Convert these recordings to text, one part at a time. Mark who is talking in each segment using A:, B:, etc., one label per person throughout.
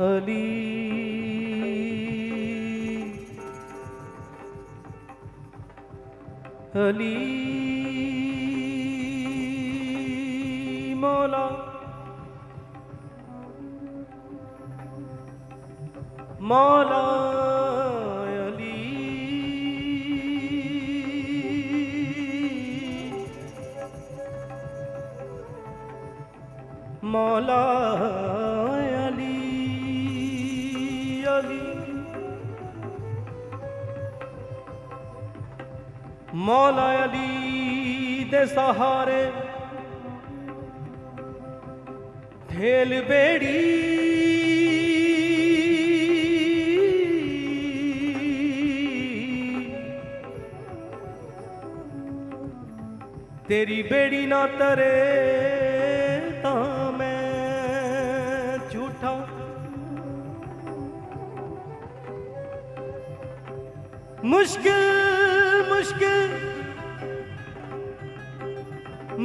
A: ਅਲੀ ਅਲੀ ਮੌਲਾ। ਮੌਲਾ ਅਲੀ। ਮੌਲਾ ਮੌਲਾ ਅਲੀ ਦੇ ਸਹਾਰੇ। ਢੇਲ ਬੇੜੀ। ਤੇਰੀ ਬੇੜੀ ਨਾ ਤਰੇ ਤਾਂ ਮੈਂ ਝੂਠਾ। ਮੁਸ਼ਕਿਲ ਮੁਸ਼ਕਿਲ।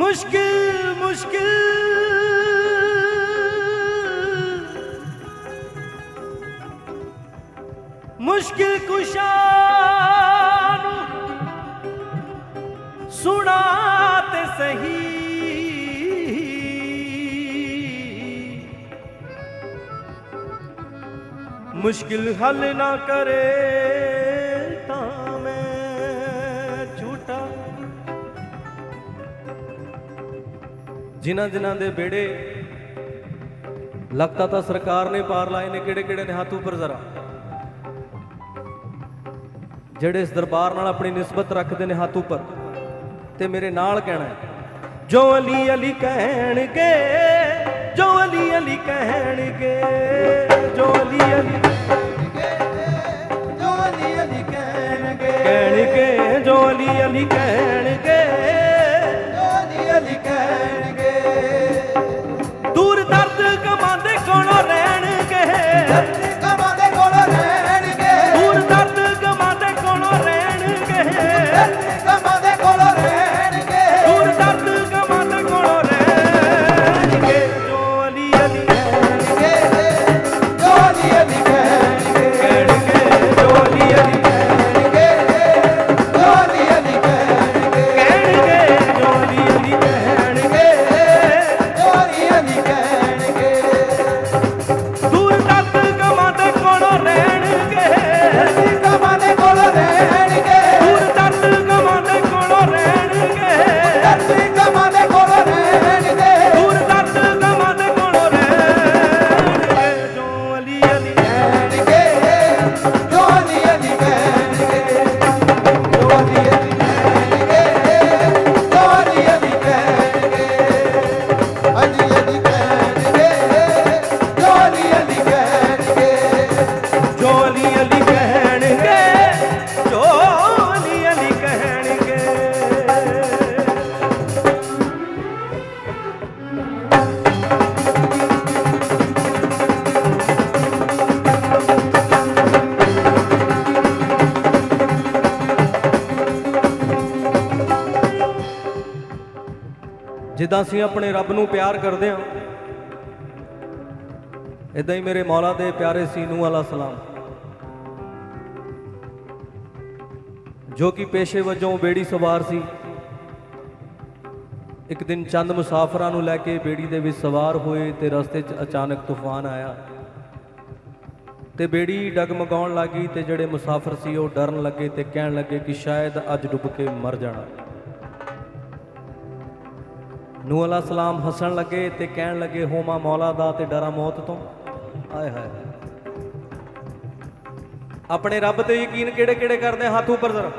A: ਮੁਸ਼ਕਿਲ ਮੁਸ਼ਕਿਲ ਮੁਸ਼ਕਿਲ ਕੁਸ਼ਾ ਨੂੰ ਸੁਣਾ ਤੇ ਸਹੀ ਮੁਸ਼ਕਿਲ ਹੱਲ ਨਾ ਕਰੇ ਜਿਨ੍ਹਾਂ ਜਿਨ੍ਹਾਂ ਦੇ ਬੇੜੇ ਲੱਗਦਾ ਤਾਂ ਸਰਕਾਰ ਨੇ ਪਾਰ ਲਾਏ ਨੇ, ਕਿਹੜੇ ਕਿਹੜੇ ਨੇ? ਹੱਥ ਉੱਪਰ ਜ਼ਰਾ। ਜਿਹੜੇ ਇਸ ਦਰਬਾਰ ਨਾਲ ਆਪਣੀ ਨਿਸਬਤ ਰੱਖਦੇ ਨੇ ਹੱਥ ਉੱਪਰ, ਤੇ ਮੇਰੇ ਨਾਲ ਕਹਿਣਾ ਜੋ ਅਲੀ ਅਲੀ ਕਹਿਣਗੇ, ਜੋ ਅਲੀ ਅਲੀ ਕਹਿਣਗੇ, ਜੋ ਅਲੀ ਅਲੀ ਜਿੱਦਾਂ ਅਸੀਂ ਆਪਣੇ ਰੱਬ ਨੂੰ ਪਿਆਰ ਕਰਦੇ ਹਾਂ ਇਦਾਂ ਹੀ ਮੇਰੇ ਮੌਲਾ ਦੇ ਪਿਆਰੇ ਸੀਨੂ ਵਾਲਾ ਸਲਾਮ। ਜੋ ਕਿ ਪੇਸ਼ੇ ਵਜੋਂ ਬੇੜੀ ਸਵਾਰ ਸੀ, ਇੱਕ ਦਿਨ ਚੰਦ ਮੁਸਾਫਰਾਂ ਨੂੰ ਲੈ ਕੇ ਬੇੜੀ ਦੇ ਵਿੱਚ ਸਵਾਰ ਹੋਏ ਤੇ ਰਸਤੇ 'ਚ ਅਚਾਨਕ ਤੂਫਾਨ ਆਇਆ ਤੇ ਬੇੜੀ ਡਗਮਗਾਉਣ ਲੱਗੀ ਤੇ ਜਿਹੜੇ ਮੁਸਾਫਰ ਸੀ ਉਹ ਡਰਨ ਲੱਗੇ ਤੇ ਕਹਿਣ ਲੱਗੇ ਕਿ ਸ਼ਾਇਦ ਅੱਜ ਡੁੱਬ ਕੇ ਮਰ ਜਾਣਾ। ਨੂਹ ਅਲਾ ਸਲਾਮ ਹੱਸਣ ਲੱਗੇ ਤੇ ਕਹਿਣ ਲੱਗੇ ਹੋਮਾ ਮੌਲਾ ਦਾ ਤੇ ਡਰਾ ਮੌਤ ਤੋਂ। ਆਏ ਹਾਏ ਆਪਣੇ ਰੱਬ ਤੇ ਯਕੀਨ ਕਿਹੜੇ ਕਿਹੜੇ ਕਰਦੇ ਹੱਥ ਉੱਪਰ ਜ਼ਰਾ।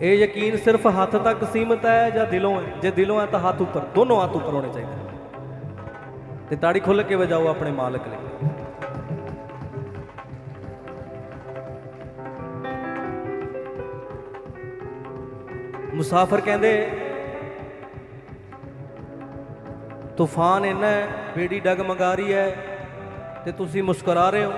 A: ਇਹ ਯਕੀਨ ਸਿਰਫ ਹੱਥ ਤੱਕ ਸੀਮਤ ਹੈ ਜਾਂ ਦਿਲੋਂ ਹੈ? ਜੇ ਦਿਲੋਂ ਹੈ ਤਾਂ ਹੱਥ ਉੱਪਰ, ਦੋਨੋਂ ਹੱਥ ਉੱਪਰ ਹੋਣੇ ਚਾਹੀਦੇ ਤੇ ਤਾੜੀ ਖੁੱਲ ਕੇ ਵਜਾਓ ਆਪਣੇ ਮਾਲਕ ਲਈ। ਮੁਸਾਫਰ ਕਹਿੰਦੇ ਤੂਫਾਨ ਇੰਨਾ ਬੇੜੀ ਬੇੜੀ ਡਗਮਗਾ ਰਹੀ ਹੈ ਤੇ ਤੁਸੀਂ ਮੁਸਕਰਾ ਰਹੇ ਹੋ।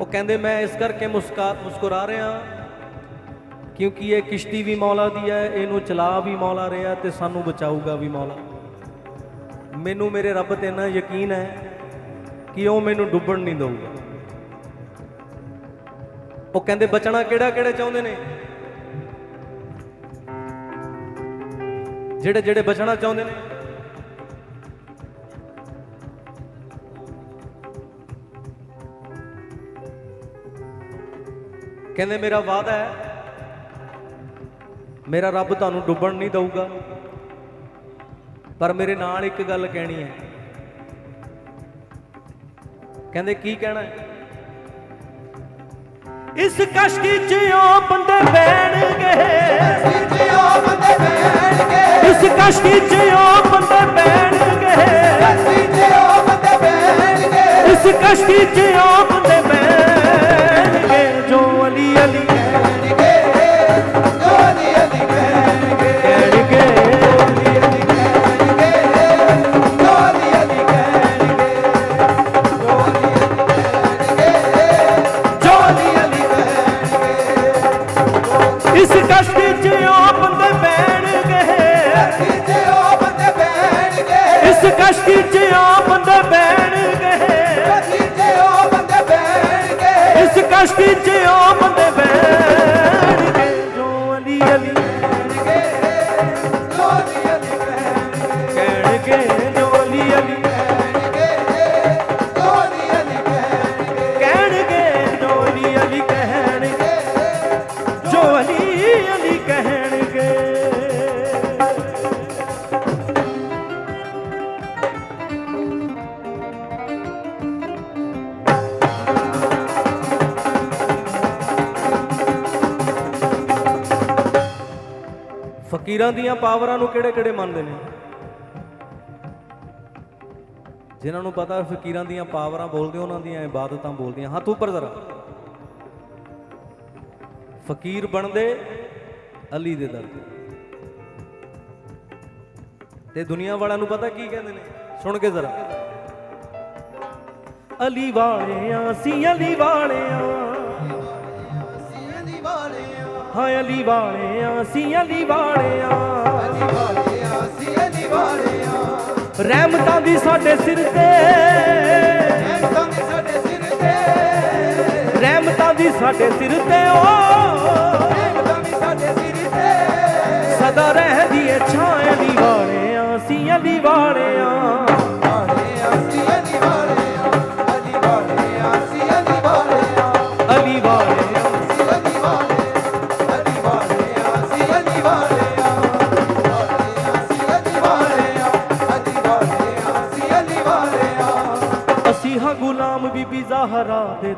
A: ਉਹ ਕਹਿੰਦੇ, ਮੈਂ ਇਸ ਕਰਕੇ ਮੁਸਕਾ, ਮੁਸਕਰਾ ਰਿਹਾ ਕਿਉਂਕਿ ਇਹ ਕਿਸ਼ਤੀ ਵੀ ਮੌਲਾ ਦੀ ਹੈ, ਇਹਨੂੰ ਚਲਾ ਵੀ ਮੌਲਾ ਰਿਹਾ ਤੇ ਸਾਨੂੰ ਬਚਾਊਗਾ ਵੀ ਮੌਲਾ। ਮੈਨੂੰ ਮੇਰੇ ਰੱਬ ਤੇ ਇੰਨਾ ਯਕੀਨ ਹੈ ਕਿ ਉਹ ਮੈਨੂੰ ਡੁੱਬਣ ਨਹੀਂ ਦਊਗਾ। ਉਹ ਕਹਿੰਦੇ, ਬਚਣਾ ਕਿਹੜਾ, ਕਿਹੜੇ ਚਾਹੁੰਦੇ ਨੇ? ਜਿਹੜੇ ਜਿਹੜੇ ਬਚਣਾ ਚਾਹੁੰਦੇ ਨੇ। ਕਹਿੰਦੇ, ਮੇਰਾ ਵਾਅਦਾ ਹੈ, ਮੇਰਾ ਰੱਬ ਤੁਹਾਨੂੰ ਡੁੱਬਣ ਨਹੀਂ ਦਊਗਾ, ਪਰ ਮੇਰੇ ਨਾਲ ਇੱਕ ਗੱਲ ਕਹਿਣੀ ਹੈ। ਕਹਿੰਦੇ, ਕੀ ਕਹਿਣਾ ਹੈ? ਇਸ ਕਸ਼ਤੀ 'ਚ ਉਹ ਬੰਦੇ ਬੈਣਗੇ। ਇਸ ਕਸ਼ਤੀ 'ਚ ਉਹ ਬੰਦੇ ਬੈਣਗੇ। ਇਸ ਕਸ਼ਤੀ 'ਚ ਉਹ ਬੰਦੇ ਬੈਣਗੇ। ਜੋ ਅਲੀ ਅਲੀ ਫਕੀਰਾਂ ਦੀਆਂ ਪਾਵਰਾਂ ਨੂੰ ਕਿਹੜੇ ਕਿਹੜੇ ਮੰਨਦੇ ਨੇ? ਜਿਨ੍ਹਾਂ ਨੂੰ ਪਤਾ ਫਕੀਰਾਂ ਦੀਆਂ ਪਾਵਰਾਂ ਬੋਲਦੇ, ਉਹਨਾਂ ਦੀਆਂ ਇਬਾਦਤਾਂ ਬੋਲਦੀਆਂ। ਹੱਥ ਉੱਪਰ ਜ਼ਰਾ। ਫਕੀਰ ਬਣਦੇ, ਅਲੀ ਦੇ ਦਰ ਤੇ। ਤੇ ਦੁਨੀਆ ਵਾਲਿਆਂ ਨੂੰ ਪਤਾ ਕੀ ਕਹਿੰਦੇ ਨੇ? ਸੁਣ ਕੇ ਜ਼ਰਾ। ਅਲੀ ਵਾਲਿਆਂ ਸੀ ਅਲੀ ਵਾਲਿਆਂ। ਹਾਂ ਅਲੀ ਵਾਲਿਆਂ ਸੀ ਅਲੀ ਵਾਲਿਆਂ।
B: ਅਲੀ ਵਾਲਿਆਂ ਸੀ ਅਲੀ ਵਾਲਿਆਂ
A: ਰਹਿਮਤਾਂ ਦੀ ਸਾਡੇ ਸਿਰ ਤੇ।
B: ਰਹਿਮਤਾਂ ਦੀ ਸਾਡੇ ਸਿਰ ਤੇ
A: ਰਹਿਮਤਾਂ ਦੀ ਸਾਡੇ ਸਿਰ ਤੇ ਓ
B: ਰਹਿਮਤਾਂ ਦੀ ਸਾਡੇ ਸਿਰ ਤੇ
A: ਸਦਾ ਰਹਿਦੀ ਏ ਛਾਂ ਅਲੀ ਵਾਲਿਆਂ ਸੀ ਅਲੀ ਵਾਲਿਆਂ
B: ਵਾਲਿਆਂ।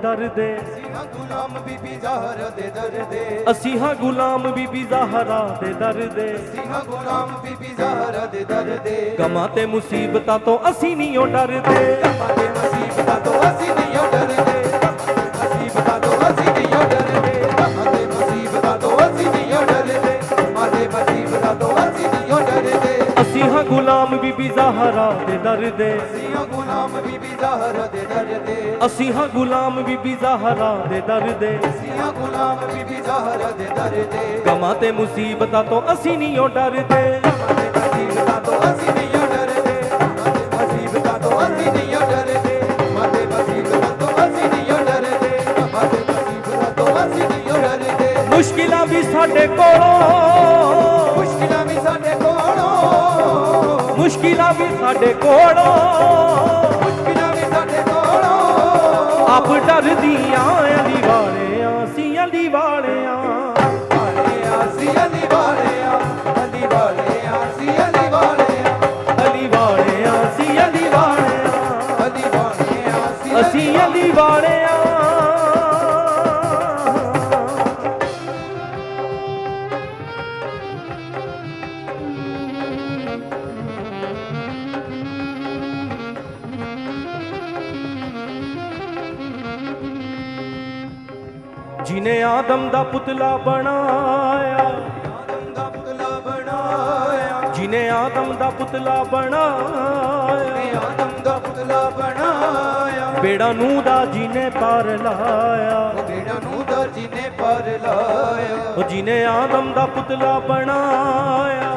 A: ਦਰ ਦੇ
B: ਸੀਨਾ ਗੁਲਾਮ ਬੀਬੀ ਜ਼ਾਹਰ ਦੇ ਦਰ ਦੇ
A: ਅਸੀਂ ਹਾਂ ਗੁਲਾਮ ਬੀਬੀ ਜ਼ਾਹਰਾ ਦੇ ਦਰ ਦੇ
B: ਗੁਲਾਮ ਬੀਬੀ ਜ਼ਾਹਰ ਦੇ ਦਰ ਦੇ
A: ਗਮਾਂ ਤੇ ਮੁਸੀਬਤਾਂ ਤੋਂ ਅਸੀਂ ਨਹੀਂ ਡਰਦੇ।
B: ਮਾਦੇ ਮੁਸੀਬਤਾਂ ਤੋਂ ਅਸੀਂ
A: ਗੁਲਾਮ ਬੀਬੀ ਜ਼ਾਹਰਾ ਦੇ ਦਰ ਦੇ
B: ਸੀਨਾ ਗੁਲਾਮ ਬੀਬੀ ਜ਼ਾਹਰ ਦੇ ਦਰ ਦੇ
A: ਅਸੀਂ ਹਾਂ ਗੁਲਾਮ ਬੀਬੀ ਜ਼ਾਹਰਾ ਦੇ ਦਰ ਦੇ
B: ਸੀਨਾ ਗੁਲਾਮ ਬੀਬੀ ਜ਼ਾਹਰ ਦੇ ਦਰ ਦੇ
A: ਗਮਾਂ ਤੇ ਮੁਸੀਬਤਾਂ ਤੋਂ ਅਸੀਂ ਨਹੀਂ ਡਰਦੇ।
B: ਮਾਦੇ ਮੁਸੀਬਤਾਂ ਤੋਂ ਅਸੀਂ ਅਸੀਂ
A: ਅਲੀ ਵਾਲਿਆਂ ਜਿਨੇ ਆਦਮ ਦਾ ਪੁਤਲਾ ਬਣਾਇਆ ਜਿਨੇ ਆਦਮ ਦਾ ਪੁਤਲਾ ਬਣਾਇਆ।
B: ਨੇ ਆਦਮ ਦਾ ਪੁਤਲਾ ਬਣਾਇਆ।
A: ਬੇੜਾ ਨੂੰ ਦਾ ਜਿਨੇ ਪਾਰ ਲਾਇਆ।
B: ਉਹ ਬੇੜਾ ਨੂੰ ਦਰਜੀ ਨੇ ਪਰ ਲਾਇਆ।
A: ਉਹ ਜਿਨੇ ਆਦਮ ਦਾ ਪੁਤਲਾ ਬਣਾਇਆ।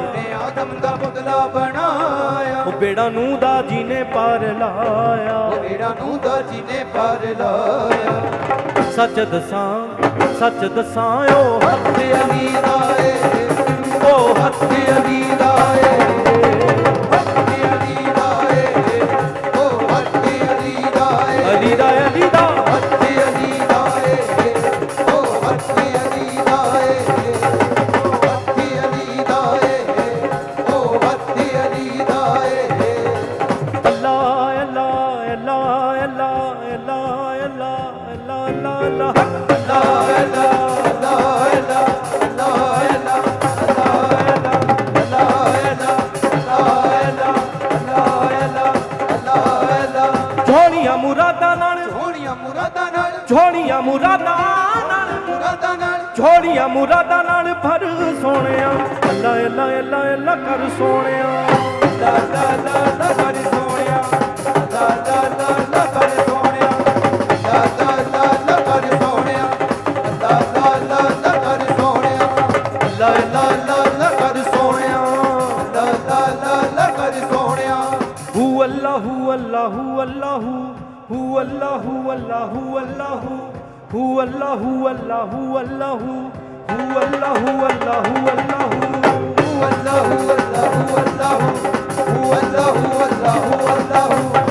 B: ਆਦਮ ਦਾ ਪੁਤਲਾ ਬਣਾਇਆ।
A: ਉਹ ਬੇੜਾ ਨੂੰ ਦਾ ਜੀ ਨੇ ਪਾਰ ਲਾਇਆ।
B: ਉਹ ਨੂੰ ਦਾ ਜੀ ਨੇ ਪਾਰ ਲਾਇਆ।
A: ਸੱਚ ਦਸਾਂ ਸੱਚ ਦਸਾਂ ਓ
B: ਹੱਥ ਅਲੀ ਦਾ
A: ਕੋ
B: ਹੱਥ
A: ਅਦੀ ਰਾਏ ਮੁਰਾਦਾਂ ਨਾਲ
B: ਮੁਰਾਦਾਂ ਨਾਲ
A: ਝੋੜੀਆਂ ਮੁਰਾਦਾਂ ਨਾਲ ਭਰ ਸੋਹਣਿਆ ਅੱਲਾ ਅੱਲਾ ਅੱਲਾ ਅੱਲਾ ਕਰ ਸੋਹਣਿਆ
B: ਦਾ ਦਾ ਦਾ ਦਾ ਕਰ ਸੋਹਣਿਆ ਦਾ ਦਾ ਦਾ ਦਾ ਕਰ ਸੋਹਣਿਆ ਦਾ ਦਾ ਦਾ ਦਾ ਕਰ ਸੋਹਣਿਆ ਦਾ ਦਾ ਦਾ ਦਾ ਕਰ ਸੋਹਣਿਆ ਅੱਲਾ ਅੱਲਾ ਅੱਲਾ ਅੱਲਾ ਕਰ ਸੋਹਣਿਆ ਦਾ ਦਾ ਦਾ ਦਾ ਕਰ ਸੋਹਣਿਆ
A: ਹੂ ਅੱਲਾ ਹੂ ਅੱਲਾ ਹੂ ਅੱਲਾ ਹੂ ਹੂ
B: هو الله هو الله هو الله هو الله هو الله هو الله هو الله هو الله هو الله هو الله هو الله هو
A: الله